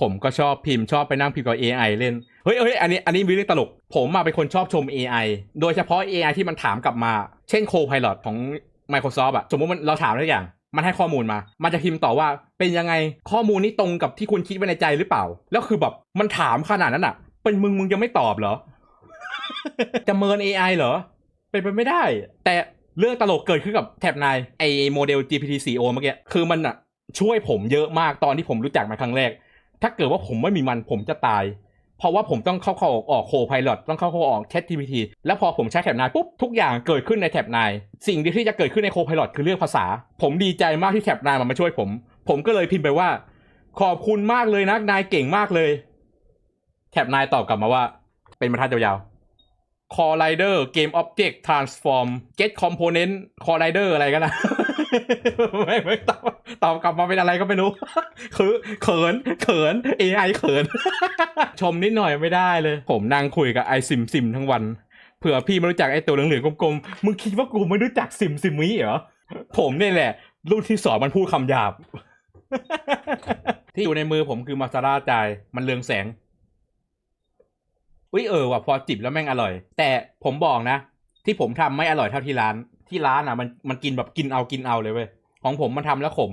ผมก็ชอบพิมพ์ชอบไปนั่งพิมพ์กับ AI เล่น เฮ้ยเฮ้ยอันนี้อันนี้มีเรื่องตลก ผมมาเป็นคนชอบชม AI โดยเฉพาะ AI ที่มันถามกลับมา เช่น Copilot ของ Microsoft อะสมมติมันเราถามอะไรอย่าง มันให้ข้อมูลมา มันจะพิมพ์ต่อว่าเป็นยังไงข้อมูลนี้ตรงกับที่คุณคิดไว้ในใจหรือเปล่า แล้วคือแบบมันถามขนาดนั้นอะเป็นมึงมึงยังไม่ตอบเหรอ จะเมิน AI เหรอ เป็นไปไม่ได้ แต่เรื่องตลกเกิดขึ้นกับแท็บนายไอโมเดล GPT-4o เมื่อกี้คือมันอะช่วยผมเยอะมากตอนที่ผมรู้จักมันครั้งแรก ถ้าเกิดว่าผมไม่มีมันผมจะตาย เพราะว่าผมต้องเข้าเข้าออกโคพายลอตต้องเข้าเข้าออกแชท GPT แล้วพอผมใช้แท็บนายปุ๊บทุกอย่างเกิดขึ้นในแท็บนายสิ่งที่จะเกิดขึ้นในโคพายลอตคือเรื่องภาษา ผมดีใจมากที่แท็บนายมันมาช่วยผม ผมก็เลยพิมพ์ไปว่า ขอบคุณมากเลยนะนายเก่งมากเลย แท็บนายตอบกลับมาว่า เป็นบรรทัดยาวๆ Collider Game Object Transform Get Component Collider อะไรกันนะไม่ไม่ตอบตอบกลับมาเป็นอะไรก็ไม่รู้ คือเขินเขิน AI เขิน ชมนิดหน่อยไม่ได้เลย ผมนั่งคุยกับไอซิมซิมทั้งวัน เผื่อพี่ไม่รู้จักไอตัวเหลืองๆกลมๆ มึงคิดว่ากูไม่รู้จักซิมซิมมี่เหรอ ผมเนี่ยแหละ รุ่นที่สอนมันพูดคำหยาบ ที่อยู่ในมือผมคือมาซาร่าจายมันเรืองแสง อุ้ยเออว่ะพอจิบแล้วแม่งอร่อย แต่ผมบอกนะ ที่ผมทำไม่อร่อยเท่าที่ร้าน ที่ร้านอะมันมันกินแบบกินเอากินเอาเลยเว้ยของผมมันทำแล้วขม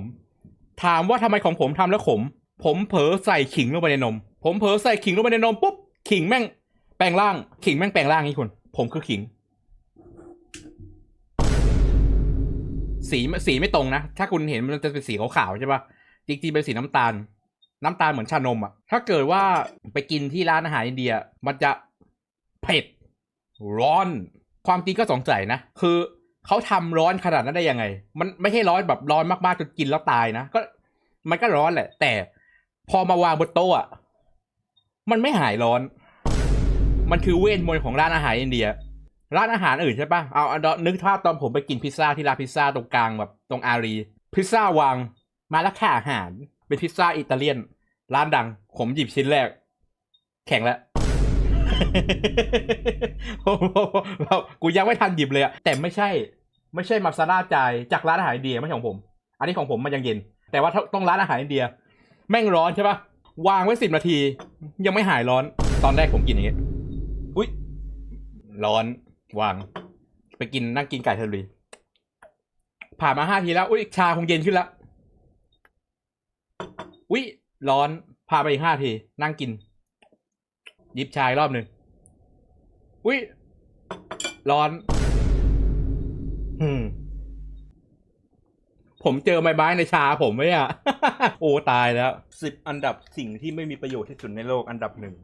ถามว่าทำไมของผมทำแล้วขม ผมเผลอใส่ขิงลงไปในนม ผมเผลอใส่ขิงลงไปในนมปุ๊บขิงแม่งแปลงร่าง ขิงแม่งแปลงร่างนี่คุณผมคือขิง สีสีไม่ตรงนะ ถ้าคุณเห็นมันจะเป็นสีขาวๆใช่ปะจริงๆเป็นสีน้ำตาล น้ำตาลเหมือนชานมอะ ถ้าเกิดว่าไปกินที่ร้านอาหารอินเดีย มันจะเผ็ดร้อน ความจริงก็สงสัยนะ คือเขาทำร้อนขนาดนั้นได้ยังไง มันไม่ใช่ร้อนแบบร้อนมากๆจนกินแล้วตายนะ ก็ มันก็ร้อนแหละ แต่พอมาวางบนโต๊ะอะมันไม่หายร้อน มันคือเวทมนต์ของร้านอาหารอินเดีย ร้านอาหารอื่นใช่ปะเอาอนึกภาพตอนผมไปกินพิซซ่าที่ร้านพิซซ่าตรงกลางแบบตรงอารี พิซซ่าวางมาแล้วค่าอาหาร เป็นพิซซ่าอิตาเลียน ร้านดัง ผมหยิบชิ้นแรก แข็งแล้วเรากูยังไม่ทันหยิบเลยอะแต่ไม่ใช่ ไม่ใช่มาซาร่าจายจากร้านอาหารอินเดียไม่ใช่ของผม อันนี้ของผมมันยังเย็น แต่ว่าถ้าต้องร้านอาหารอินเดีย แม่งร้อนใช่ปะวางไว้สิบนาที ยังไม่หายร้อน ตอนแรกผมกินอย่างเงี้ยอุ้ยร้อนวาง ไปกินนั่งกินไก่เทอรีผ่านมาห้าทีแล้วอุ้ยชาคงเย็นขึ้นแล้ว อุ้ยร้อนพาไปอีกห้าที นั่งกิน ยิบชายรอบหนึ่งอุ้ยร้อนอืมผมเจอไม้ไม้ในชาผมไหมอะ โอ้ ตายแล้วสิบอันดับสิ่งที่ไม่มีประโยชน์ที่สุดในโลกอันดับหนึ่ง